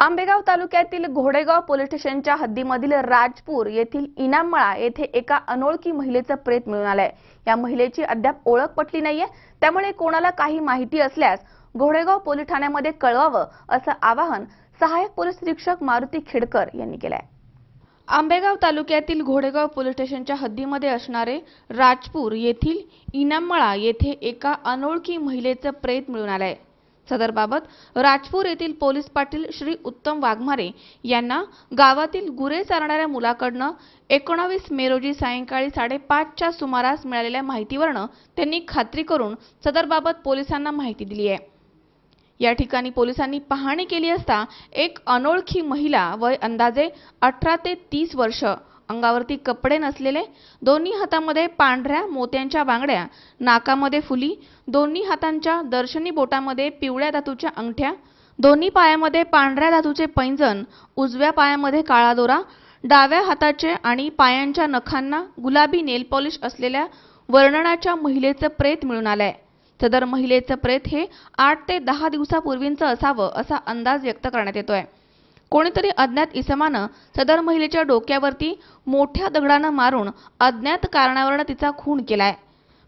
आंबेगाव तालुक्यातील घोडेगाव पोलीस स्टेशनच्या हद्दीमधील राजपूर येथील इनाममळा येथे एका अनोळखी महिलेचं प्रेत मिळून आलंय. या महिलेची अद्याप ओळख पटली नाहीये. त्यामुळे कोणाला काही माहिती असल्यास घोडेगाव पोलीस ठाण्यामध्ये कळवावं असं आवाहन सहाय्यक पोलीस निरीक्षक मारुती खेडकर यांनी केलंय. आंबेगाव तालुक्यातील घोडेगाव पोलीस स्टेशनच्या हद्दीमध्ये असणारे राजपूर येथील इनाममळा येथे एका अनोळखी महिलेचं प्रेत मिळून आलंय. सदरबाबत राजपूर येथील पोलीस पाटील श्री उत्तम वाघमारे यांना गावातील गुरे चारणाऱ्या मुलाकडनं एकोणावीस मे रोजी सायंकाळी साडेपाचच्या सुमारास मिळालेल्या माहितीवरनं त्यांनी खात्री करून सदरबाबत पोलिसांना माहिती दिली आहे. या ठिकाणी पोलिसांनी पाहणी केली असता एक अनोळखी महिला वय अंदाजे अठरा ते तीस वर्ष अंगावरती कपडे नसलेले दोन्ही हातामध्ये पांढऱ्या मोत्यांच्या बांगड्या नाकामध्ये फुली दोन्ही हातांच्या दर्शनी बोटामध्ये पिवळ्या धातूच्या अंगठ्या दोन्ही पायामध्ये पांढऱ्या धातूचे पैंजण उजव्या पायामध्ये काळा दोरा डाव्या हाताचे आणि पायांच्या नखांना गुलाबी नेल पॉलिश असलेल्या वर्णनाच्या महिलेचं प्रेत मिळून आलंय. सदर महिलेचं प्रेत हे आठ ते दहा दिवसापूर्वींचं असावं असा अंदाज व्यक्त करण्यात येतोय. कोणीतरी अज्ञात इसमानं सदर महिलेच्या डोक्यावरती मोठ्या दगडानं मारून अज्ञात कारणावरनं तिचा खून केलाय.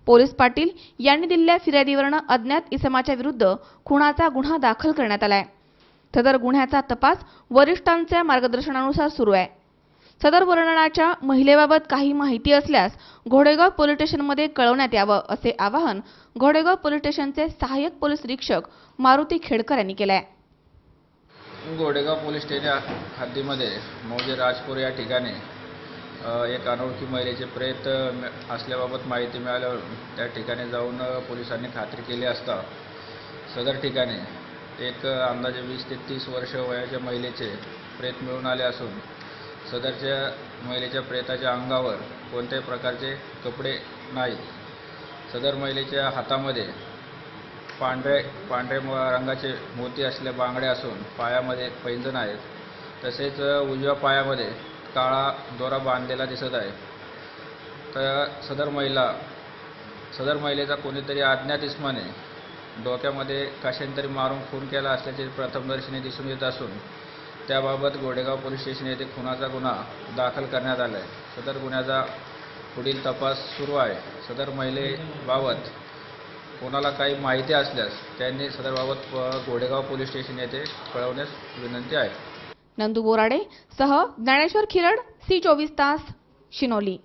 पोलीस पाटील यांनी दिलेल्या फिर्यादीवरनं अज्ञात इसमाच्या विरुद्ध खुनाचा गुन्हा दाखल करण्यात आलाय. सदर गुन्ह्याचा तपास वरिष्ठांच्या मार्गदर्शनानुसार सुरू आहे. सदर वर्णनाच्या महिलेबाबत काही माहिती असल्यास घोडेगाव पोलीस स्टेशनमध्ये कळवण्यात यावं असे आवाहन घोडेगाव पोलीस स्टेशनचे सहाय्यक पोलीस निरीक्षक मारुती खेडकर यांनी केलं आहे गोडेगाव पोलीस स्टेशन हद्दीमध्ये मौजे राजपूर या ठिकाणी एक अनोळखी महिलेचे प्रेत असल्याबाबत माहिती मिळाल्यावर त्या ठिकाणी जाऊन पोलिसांनी खात्री केली असता सदर ठिकाणी एक अंदाजे वीस ते तीस वर्ष वयाच्या महिलेचे प्रेत मिळून आले असून सदरच्या महिलेच्या प्रेताच्या अंगावर कोणत्याही प्रकारचे कपडे नाहीत. सदर महिलेच्या हातामध्ये पांढरे पांढरे म- रंगाचे मोती असले बांगड्या असून पायामध्ये पैंजण आहेत. तसेच उजव्या पायामध्ये काळा दोरा बांधलेला दिसत आहे. तर सदर महिला सदर महिलेचा कोणीतरी अज्ञात इस्माने डोक्यामध्ये कशाने मारून खून केला असल्याचे प्रथमदर्शनी दिसून येत असून त्याबाबत गोडेगाव पोलीस स्टेशन येथे खुनाचा गुन्हा दाखल करण्यात आला आहे सदर गुन्ह्याचा पुढील तपास सुरू आहे. सदर महिलेबाबत कोणाला काही माहिती असल्यास त्यांनी सदरबाबत गोडेगाव पोलीस स्टेशन येथे कळवण्यास विनंती आहे. नंदू बोराडे सह ज्ञानेश्वर खिरड सी चोवीस तास शिनोली.